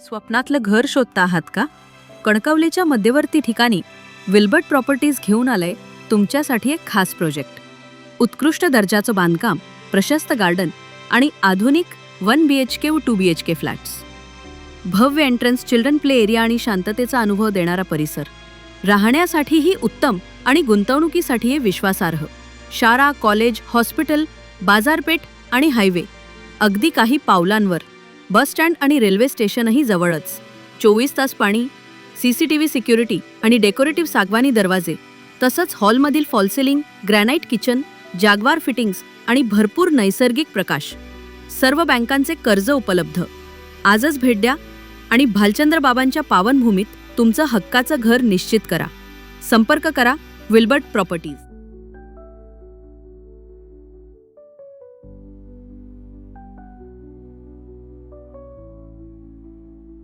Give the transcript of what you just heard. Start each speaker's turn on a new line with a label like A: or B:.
A: स्वप्नातलं घर शोधता आहात का? कणकवलीच्या मध्यवर्ती ठिकाणी विल्बर्ट प्रॉपर्टीज घेऊन आलंय तुमच्यासाठी एक खास प्रोजेक्ट. उत्कृष्ट दर्जाचं बांधकाम प्रशस्त गार्डन आणि आधुनिक वन बी एच के व two B H K flats. भव्य एंट्रन्स चिल्ड्रन प्ले एरिया आणि शांततेचा अनुभव देणारा परिसर. राहण्यासाठीही उत्तम आणि गुंतवणुकीसाठीही विश्वासार्ह. शाळा कॉलेज हॉस्पिटल बाजारपेठ आणि हायवे. अगदी काही पावलांवर बस स्टँड आणि रेल्वे स्टेशनही जवळच. चोवीस तास पाणी C C T V security आणि डेकोरेटिव्ह सागवानी दरवाजे तसंच हॉलमधील false ceiling granite kitchen Jaquar fittings आणि भरपूर नैसर्गिक प्रकाश. सर्व बँकांचे कर्ज उपलब्ध. आजच भेट द्या आणि भालचंद्र बाबांच्या पावनभूमीत तुमचं हक्काचं घर निश्चित करा. संपर्क करा विल्बर्ट प्रॉपर्टीज.